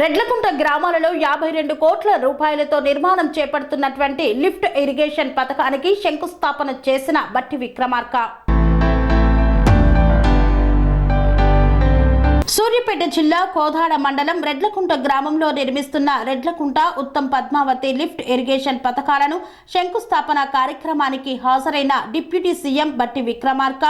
రెడ్లకుంట గ్రామాలలో యాభై రెండు కోట్ల రూపాయలతో నిర్మాణం చేపడుతున్నటువంటి లిఫ్ట్ ఇరిగేషన్ పథకానికి శంకుస్థాపన చేసిన బట్టి విక్రమార్క. సూర్యాపేట జిల్లా కోదాడ మండలం రెడ్లకుంట గ్రామంలో నిర్మిస్తున్న రెడ్లకుంట ఉత్తమ్ పద్మావతి లిఫ్ట్ ఇరిగేషన్ పథకాలను శంకుస్థాపన కార్యక్రమానికి హాజరైన డిప్యూటీ సీఎం బట్టి విక్రమార్క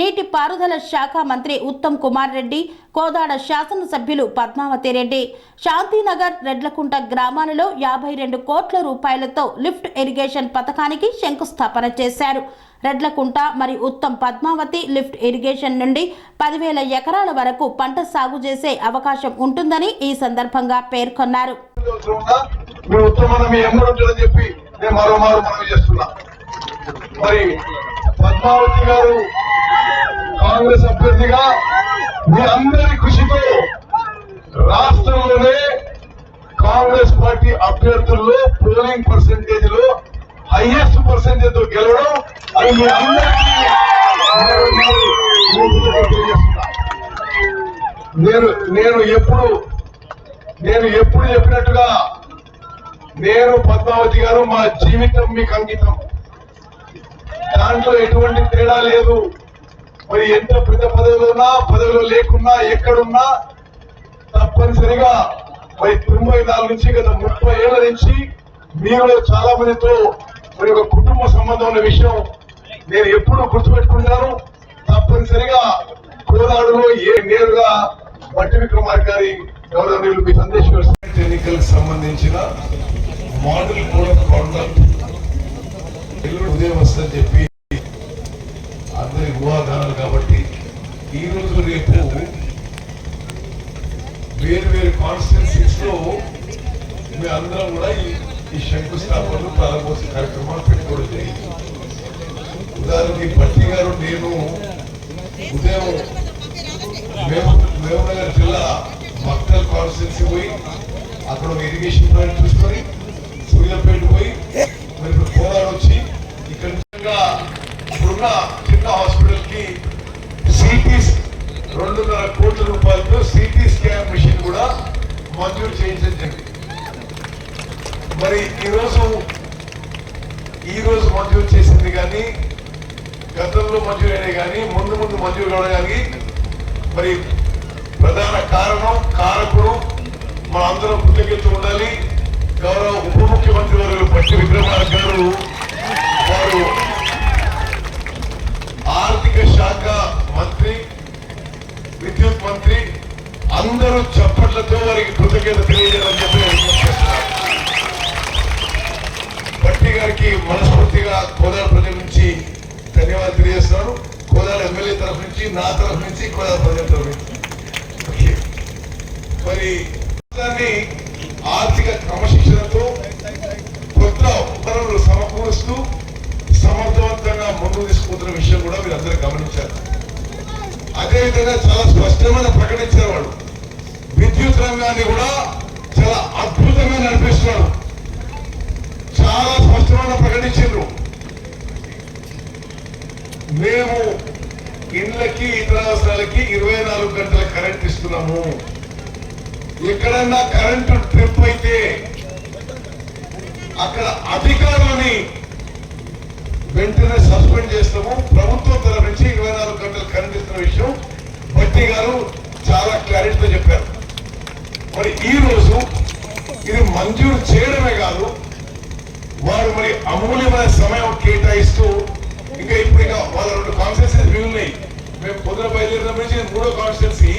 నీటి పారుదల శాఖ మంత్రి ఉత్తమ్ కుమార్ రెడ్డి కోదాడ శాసనసభ్యులు పద్మావతి రెడ్డి. శాంతినగర్ రెడ్లకుంట గ్రామాలలో యాభై రెండు కోట్ల రూపాయలతో లిఫ్ట్ ఇరిగేషన్ పథకానికి శంకుస్థాపన చేశారు. రెడ్లకుంట మరియు ఉత్తమ్ పద్మావతి లిఫ్ట్ ఇరిగేషన్ నుండి పదివేల ఎకరాల వరకు పంట సాగు చేసే అవకాశం ఉంటుందని ఈ సందర్భంగా పేర్కొన్నారు. మరి పద్మావతి గారు కాంగ్రెస్ అభ్యర్థిగా మీ అందరి కృషితో రాష్ట్రంలోనే కాంగ్రెస్ పార్టీ అభ్యర్థుల్లో పోలింగ్ పర్సంటేజ్లో హైయెస్ట్ పర్సంటేజ్తో గెలవడం నేను నేను ఎప్పుడు నేను ఎప్పుడు చెప్పినట్టుగా నేను పద్మావతి గారు మా జీవితం మీకు అంకితం. దాంట్లో ఎటువంటి తేడా లేదు. మరి ఎంత పెద్ద పదవిలో ఉన్నా పదవిలో లేకున్నా ఎక్కడున్నా తప్పనిసరిగా మరి తొంభై నాలుగు నుంచి గత ముప్పై ఏళ్ళ నుంచి మీలో చాలా మందితో మరి ఒక కుటుంబ సంబంధం ఉన్న విషయం నేను ఎప్పుడు గుర్తుపెట్టుకుంటాను తప్పనిసరిగా కోదాడులో ఏ నేరుగా బట్టి విక్రమార్ గారి గౌరవనీయులు మీ సందేశం ఎన్నికలకు సంబంధించిన మోడల్ కోడ్ ఆఫ్ కాండక్ట్ ఎల్లుండి ఉదయం వస్తుందని చెప్పి అందరి ఊహాగానాలు కాబట్టి ఈ రోజు రేపు వేరు వేరు కాన్స్టిట్యున్సీస్లో మీ అందరం కూడా ఈ- ఈ శంకుస్థాపనలు ప్రారంభోత్సవ కార్యక్రమాలు పెట్టుకోవడం జరిగింది. ఉదాహరణకి భట్టి గారు నేను ఉదయం మహబూబ్నగర్ జిల్లా మక్తల్ కాన్స్టిట్యూన్సీ పోయి అక్కడ ఇరిగేషన్ ప్రాజెక్ట్ చూసుకొని సూర్యాపేట పోయి మరి ఇప్పుడు కోదాడు వచ్చి ఇక్కడ ఉన్న ఇప్పుడున్న చిన్న హాస్పిటల్కి సిటీ రెండున్నర కోట్ల రూపాయలతో సిటీ స్కాన్ మిషన్ కూడా మంజూరు చేయించండి మరి ఈరోజు ఈ రోజు మంజూరు చేసింది కానీ గతంలో మంజూరు కానీ ముందు ముందు మంజూరు కావడానికి మరి ప్రధాన కారణం కారకుడు మనందరం కృతజ్ఞత ఉండాలి. గౌరవ ఉప ముఖ్యమంత్రి వర్యులు పట్టి విక్రమార్ గారు వారు ఆర్థిక శాఖ మంత్రి విద్యుత్ మంత్రి అందరూ చప్పట్లతో వారికి కృతజ్ఞత తెలియజేయాలని చెప్పి పట్టి గారికి మనస్ఫూర్తిగా కుదర ప్రజల నుంచి ధన్యవాదాలు తెలియజేస్తున్నాను కోదాడ ఎమ్మెల్యే తరఫు నుంచి నా తరఫు నుంచి కూడా ప్రజల తరఫు నుంచి మరి దాన్ని ఆర్థిక క్రమశిక్షణతో కొత్త వనరులు సమకూరుస్తూ సమర్థవంతంగా ముందు తీసుకుపోతున్న విషయం కూడా వీరందరూ గమనించారు అదేవిధంగా చాలా స్పష్టమైన ప్రకటించారు వాళ్ళు విద్యుత్ రంగాన్ని కూడా చాలా అద్భుతంగా నడిపిస్తున్నారు. చాలా స్పష్టమైన ప్రకటించారు మేము ఇండ్లకి ఇతర అవసరాలకి ఇరవై నాలుగు గంటల కరెంట్ ఇస్తున్నాము. ఎక్కడన్నా కరెంటు ట్రిప్ అయితే అక్కడ అధికారులని వెంటనే సస్పెండ్ చేస్తాము. ప్రభుత్వం తరఫు నుంచి ఇరవై నాలుగు గంటలు కరెంట్ ఇస్తున్న విషయం భట్టి గారు చాలా క్లారిటీతో చెప్పారు. మరి ఈ రోజు ఇది మంజూరు చేయడమే కాదు వారు మరి అమూల్యమైన సమయం కేటాయిస్తూ ఇంకా ఇప్పుడు ఇంకా వాళ్ళ రెండు కాన్స్టిట్యూన్సీస్ మిగిలినాయి. మేము పొద్దున బయలుదేరిన నుంచి మూడో కాన్స్టిట్యున్సీ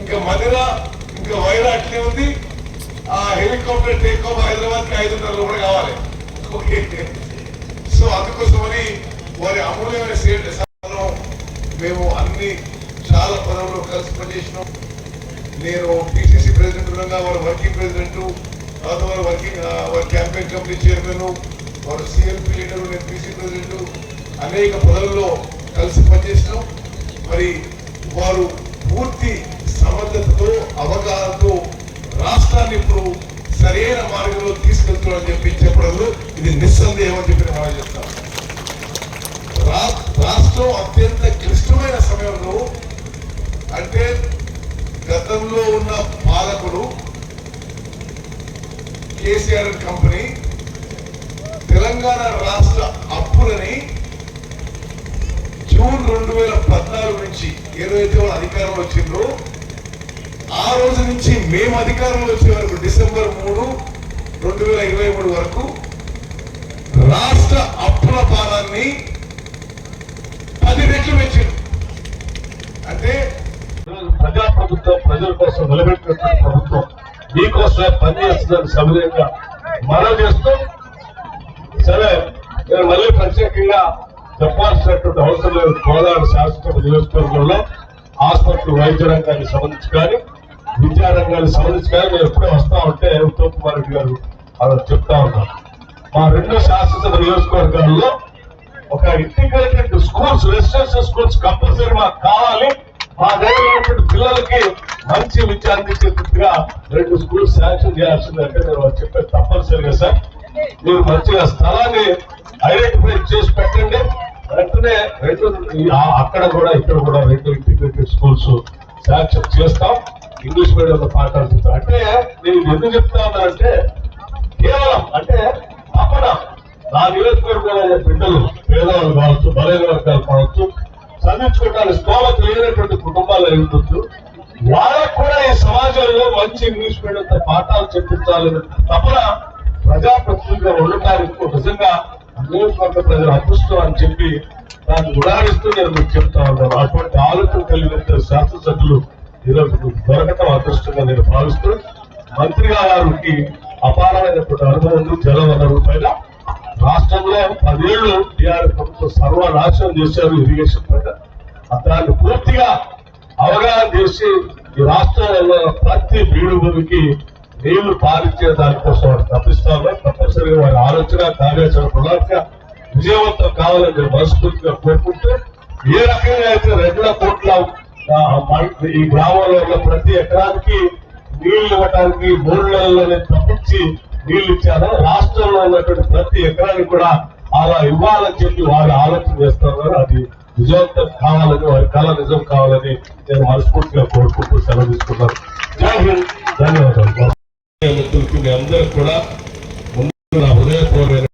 ఇంకా మధిర ఇంకా వైరా అట్లే ఉంది. ఆ హెలికాప్టర్ టేక్ ఆఫ్ హైదరాబాద్కి ఐదున్నర కూడా కావాలి. ఓకే. సో అందుకోసమని వారి అమూల్యమైన సేట్ మేము అన్ని చాలా పదవులు కలిసి పనిచేసినాం. నేను పిసిసి ప్రెసిడెంట్ ఉండగా వారు వర్కింగ్ ప్రెసిడెంట్ తర్వాత వారు వర్కింగ్ వారి క్యాంపెయిన్ కమిటీ చైర్మన్ వారు సిఎల్పి లీడర్ నేను పిసి ప్రెసిడెంట్ అనేక పదవుల్లో కలిసి పనిచేసినాం. మరి వారు పూర్తి సమర్థతతో అవగాహనతో రాష్ట్రాన్ని ఇప్పుడు సరైన మార్గంలో తీసుకెళ్తున్నారని చెప్పి చెప్పడంలో ఇది నిస్సందేహం అని చెప్పి మనం చెప్తాం రా- రాష్ట్రం అత్యంత క్లిష్టమైన సమయంలో అంటే గతంలో ఉన్న పాలకుడు కేసీఆర్ కంపెనీ తెలంగాణ రాష్ట్ర అప్పులని జూన్ రెండు వేల పద్నాలుగు నుంచి ఏదైతే వాళ్ళు అధికారంలో వచ్చిందో ఆ రోజు నుంచి మేము అధికారంలో వచ్చే వరకు డిసెంబర్ మూడు రెండు వేల ఇరవై మూడు వరకు రాష్ట్ర అప్పుల భారాన్ని పది రెట్లు పెంచారు. అంటే ప్రజాప్రభుత్వం ప్రజల కోసం నిలబెట్టిన ప్రభుత్వం మీకోసం పనిచేస్తుందని సవినయంగా మనం చేస్తూ సరే నేను మళ్ళీ ప్రత్యేకంగా చెప్పాల్సినటువంటి అవసరం లేదు కోదాడు శాసనసభ నియోజకవర్గంలో ఆసుపత్రి వైద్య రంగానికి సంబంధించి కానీ విద్యా రంగానికి సంబంధించి కానీ మేము ఎప్పుడే వస్తా ఉంటే ఉత్తమ్ కుమార్ రెడ్డి గారు అలా చెప్తా ఉన్నారు. మా రెండు శాసనసభ నియోజకవర్గాల్లో ఒక integrated schools residential schools compulsory మాకు కావాలి. మా దగ్గర పిల్లలకి మంచి విద్య అందించేట్టుగా రెండు స్కూల్స్ శాంక్షన్ చేయాల్సిందంటే నేను చెప్పేది తప్పనిసరిగా సార్. మీరు మంచిగా స్థలాన్ని ఐడెంటిఫై చేసి పెట్టండి. అట్లనే రైతులు అక్కడ కూడా ఇక్కడ కూడా రైతులు ఇంటిగ్రేటెడ్ స్కూల్స్ శాంక్షన్ చేస్తాం. ఇంగ్లీష్ మీడియంలో పాఠాలు చెప్తాం అంటే నేను ఎందుకు చెప్తా ఉన్నానంటే కేవలం అంటే తపన నా నియోజకవర్గంలో బిడ్డలు పేదవాళ్ళు కావచ్చు బలైన వర్గాలు కావచ్చు చదివించుకోవడానికి స్తోమత లేనటువంటి కుటుంబాలు అయి ఉండొచ్చు. వాళ్ళకు కూడా ఈ సమాజంలో మంచి ఇంగ్లీష్ మీడియంతో పాఠాలు చెప్పించాలని తపన ప్రజాప్రతినిధిగా ఉండటానికి నిజంగా నియోజకవర్గ ప్రజలు అదృష్టం అని చెప్పి దాన్ని ఉడారిస్తూ నేను మీకు చెప్తా ఉన్నాను. అటువంటి ఆలోచన కలిగిన శాసనసభ్యులు ఈరోజు దొరకటం అదృష్టంగా నేను భావిస్తూ మంత్రి గారికి అపారమైనటువంటి అనుభవం ఉంది. జల వనరుల పైన రాష్ట్రంలో పదేళ్ళు టీఆర్ఎస్ ప్రభుత్వం సర్వనాశనం చేశారు ఇరిగేషన్ పైన దాన్ని పూర్తిగా అవగాహన చేసి ఈ రాష్ట్రంలో ప్రతి బీడు భూమికి నీళ్ళు పాలించే దానికోసం వారు తప్పిస్తారు తప్పనిసరిగా వారి ఆలోచన కార్యాచరణ ప్రణాళిక విజయవంతం కావాలని మీరు మనస్ఫూర్తిగా కోరుకుంటూ ఏ రకంగా అయితే రెండు కోట్ల ఈ గ్రామంలో ఉన్న ప్రతి ఎకరానికి నీళ్ళు ఇవ్వటానికి మూడు తప్పించి నీళ్ళు ఇచ్చారో రాష్ట్రంలో ఉన్నటువంటి ప్రతి ఎకరానికి కూడా అలా ఇవ్వాలని చెప్పి వారు ఆలోచన చేస్తున్నారు అది విజయవంతం కావాలని వారి కళ నిజం కావాలని నేను మనస్ఫూర్తిగా కోరుకుంటూ సెలవు తీసుకున్నాను జై హింద్ ధన్యవాదాలు. మిత్రులకి మీ అందరికి కూడా ముందు నా హృదయపూర్వమైన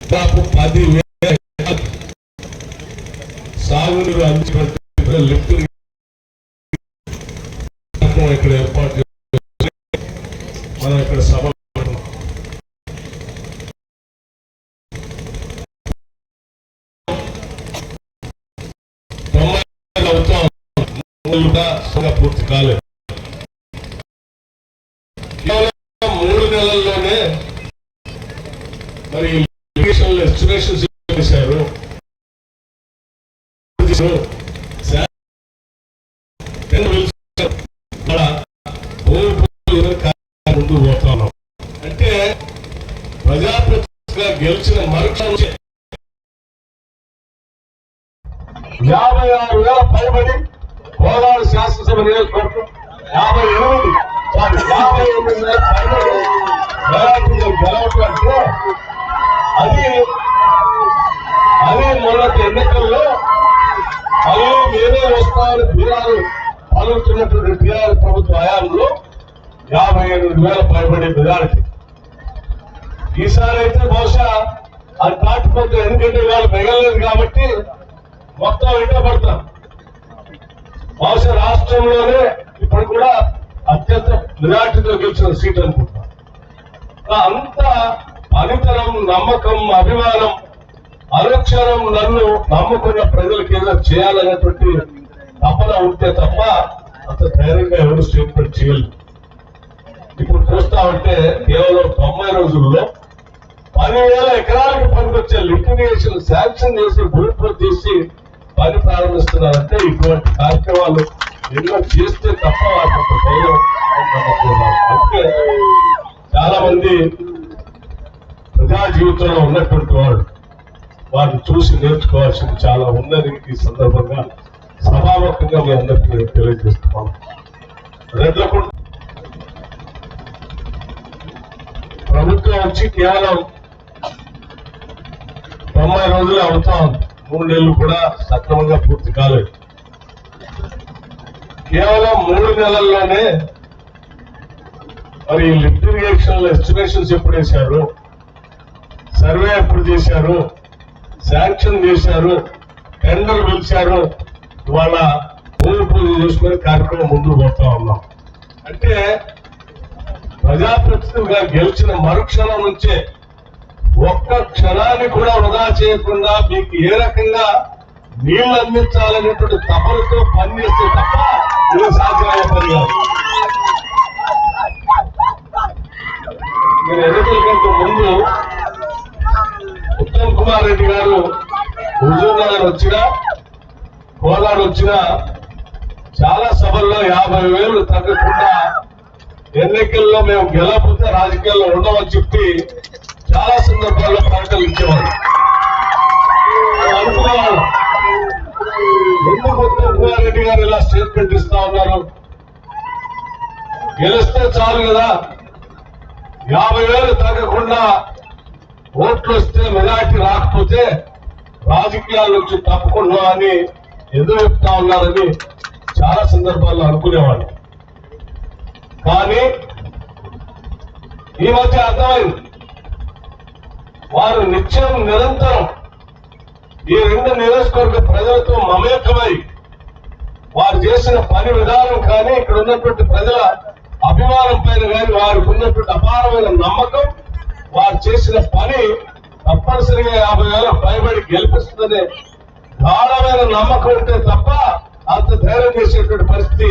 దాదాపు పది వేల సాగునీరు అందించినటువంటి లిఫ్ట్ కూడా పూర్తి కాలేదు. మూడు నెలల్లోనే మరి చేశారు పోతా ఉన్నాం. అంటే గెలిచిన మరుక్షణం యాభై ఆరు వేల పైబడి కోలాడు శాసనసభ నియోజకవర్గం యాభై ఎనిమిది యాభై ఎనిమిది వేల అంటే అది అది మొన్నటి ఎన్నికల్లో మళ్ళీ మేమే వస్తామని బీఆర్ పాల్గొంటున్నటువంటి బీఆర్ ప్రభుత్వ హయాంలో యాభై ఎనిమిది వేల పైబడి మెజారిటీ ఈసారి అయితే బహుశా అది దాటిపోతే ఎందుకంటే వాళ్ళు మిగలేదు కాబట్టి మొత్తం వెంట పడతాం. బహుశా రాష్ట్రంలోనే ఇప్పుడు కూడా అత్యంత మెజార్టీతో గెలిచిన సీట్ అనుకుంటున్నాం అంత పనితనం నమ్మకం అభిమానం అనుక్షణం నన్ను నమ్ముకున్న ప్రజలకు ఏదో చేయాలనేటువంటి తపన ఉంటే తప్ప అంత ధైర్యంగా ఎవరు స్టేట్మెంట్ చేయలేదు. ఇప్పుడు చూస్తా ఉంటే కేవలం తొంభై రోజుల్లో పదివేల ఎకరాలకు పనికొచ్చే లిక్విడేషన్ శాంక్షన్ చేసి భూమి చేసి పని ప్రారంభిస్తున్నారంటే ఇటువంటి కార్యక్రమాలు ఎన్నో చేస్తే తప్ప వారికి ధైర్యం నమ్మకం అందుకే చాలా మంది ప్రజా జీవితంలో ఉన్నటువంటి వారు వారిని చూసి నేర్చుకోవాల్సింది చాలా ఉందని ఈ సందర్భంగా సభాముఖంగా మీ అందరికీ నేను తెలియజేస్తున్నాను రెడ్లకుంట ప్రభుత్వం వచ్చి కేవలం తొంభై రోజులు అవుతా ఉంది. మూడు నెలలు కూడా సక్రమంగా పూర్తి కాలేదు. కేవలం మూడు నెలల్లోనే మరి లిఫ్ట్ ఇరిగేషన్ ఎస్టిమేషన్స్ ఎప్పుడు వేశారు? సర్వే ఎప్పుడు చేశారు? శాంక్షన్ చేశారు? టెండర్ పిలిచారు? ఇవాళ భూమి పూజ చేసుకునే కార్యక్రమం ముందుకు పోతా ఉన్నాం. అంటే ప్రజాప్రతినిధిగా గెలిచిన మరుక్షణం నుంచే ఒక్క క్షణాన్ని కూడా వృధా చేయకుండా మీకు ఏ రకంగా నీళ్ళు అందించాలనేటువంటి తపనతో పనిచేస్తే తప్ప ఇది సాధ్యమయ్యే పని కాదు. మీరు ఎన్నికల కంటే ముందు ఉత్తమ్ కుమార్ రెడ్డి గారు హుజూర్నగర్ వచ్చినా కోలార్ వచ్చినా చాలా సభల్లో యాభై వేలు తగ్గకుండా ఎన్నికల్లో మేము గెలవకపోతే రాజకీయాల్లో ఉండమని చెప్పి చాలా సందర్భాల్లో పాటలు ఇచ్చేవారు. మేము ఎందుకు రెడ్డి గారు ఇలా స్టేట్మెంట్ ఇస్తా ఉన్నారు? గెలిస్తే చాలు కదా. యాభై వేలు తగ్గకుండా ఓట్లు వస్తే మెజార్టీ రాకపోతే రాజకీయాల నుంచి తప్పకుండా అని ఎదురు చెప్తా ఉన్నారని చాలా సందర్భాల్లో అనుకునేవాళ్ళు. కానీ ఈ మధ్య అర్థమైంది. వారు నిత్యం నిరంతరం ఈ రెండు నియోజకవర్గ ప్రజలతో మమేకమై వారు చేసిన పని విధానం కానీ ఇక్కడ ఉన్నటువంటి ప్రజల అభిమానం పైన కానీ వారికి ఉన్నటువంటి అపారమైన నమ్మకం వారు చేసిన పని తప్పనిసరిగా యాభై వేల పైబడి గెలిపిస్తుందనే గాఢమైన నమ్మకం ఉంటే తప్ప అంత ధైర్యం చేసేటువంటి పరిస్థితి